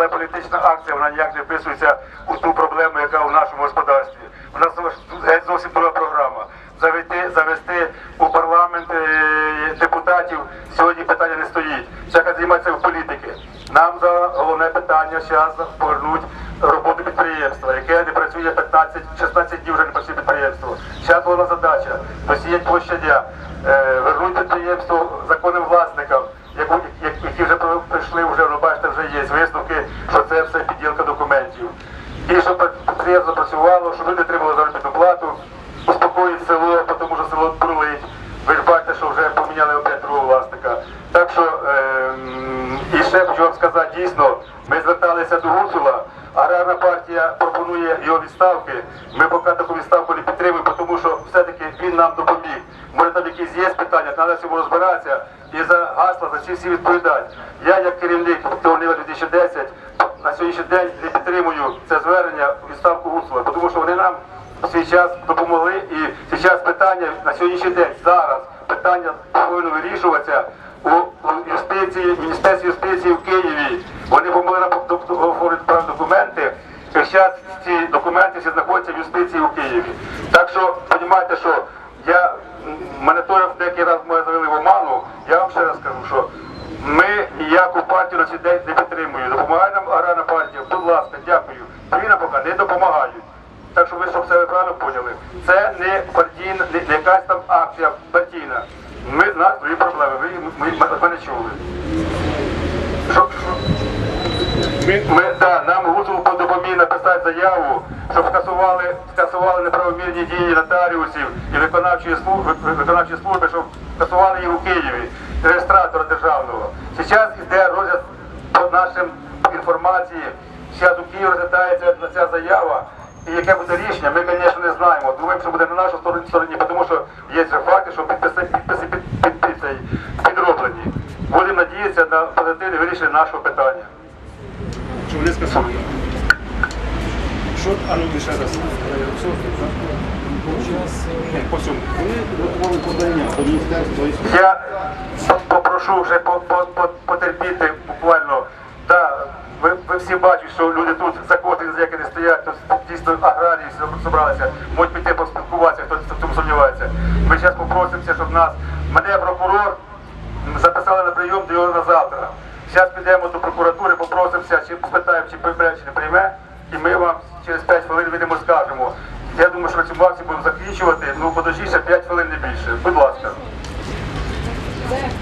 Але політична акція вона ніяк не вписується у ту проблему, яка у нашому господарстві. У нас геть зовсім друга програма. Завести, завести у парламент е, депутатів сьогодні питання не стоїть. Всяка займатися в політики. Нам за головне питання зараз повернуть роботу підприємства, яке не працює 15-16 днів вже не працює підприємство. Зараз головна задача посіять площадя, е, вернуть підприємство законним власникам, які вже при- прийшли, вже ну, бачите, вже є висновки, що це все підділка документів. І щоб підприємство працювало, щоб люди отримали заробітну плату, успокоїть село, тому що село бурлить. Ви ж бачите, що вже поміняли опять другого власника. Так що ем, і ще хочу вам сказати, дійсно, ми зверталися до Гуцула, аграрна партія пропонує його відставки. Ми поки таку відставку не підтримуємо, тому що все-таки він нам допоміг. Може там якісь є питання, треба цьому розбиратися і за гасла, за ці всі відповідати. Я як керівник Товнива 2010 на сьогоднішній день не підтримую це звернення у відставку Гуцула, тому що вони нам в свій час допомогли і зараз питання на сьогоднішній день, зараз питання повинно вирішуватися у, юстиції, Міністерстві юстиції в Києві. Вони помогли нам оформити документи. І зараз ці документи всі знаходяться в юстиції у Києві. Так що, розумієте, що я м, мене теж деякий раз ми завели в оману. Я вам ще раз скажу, що ми ніяку партію на цей день не підтримуємо. Допомагає нам аграрна партія. Будь ласка, дякую. Нам поки не допомагають. Так що ви щоб ви правильно поняли. Це не партійна, не, якась там акція партійна. Ми в нас свої проблеми. Ви ми, ми, мене чули. Що? Ми, ми, да, нам Гуцул допоміг написати заяву, щоб скасували, скасували неправомірні дії нотаріусів і виконавчої служби, виконавчої служби, щоб скасували їх у Києві, Зараз розглядається ця заява. І яке буде рішення, ми, звісно, не знаємо. Думаємо, що буде на нашій стороні, стороні тому що є вже факти, що підписи, підписи під, під, під, підроблені. Будемо надіятися на позитивне вирішення нашого питання. Що вони скасовують. Що, а ну ще раз. Я попрошу вже по- по- по- потерпіти буквально. Всі бачите, що люди тут за кошти за не стоять, тут дійсно аграрії зібралися, можуть піти поспілкуватися, хто в цьому сумнівається. Ми зараз попросимося, щоб нас, мене прокурор записали на прийом до його на завтра. Зараз підемо до прокуратури, попросимося, чи спитаємо, чи прийме, чи не прийме, і ми вам через 5 хвилин вийдемо скажемо. Я думаю, що цьому акції будемо закінчувати, ну подожди ще 5 хвилин не більше. Будь ласка.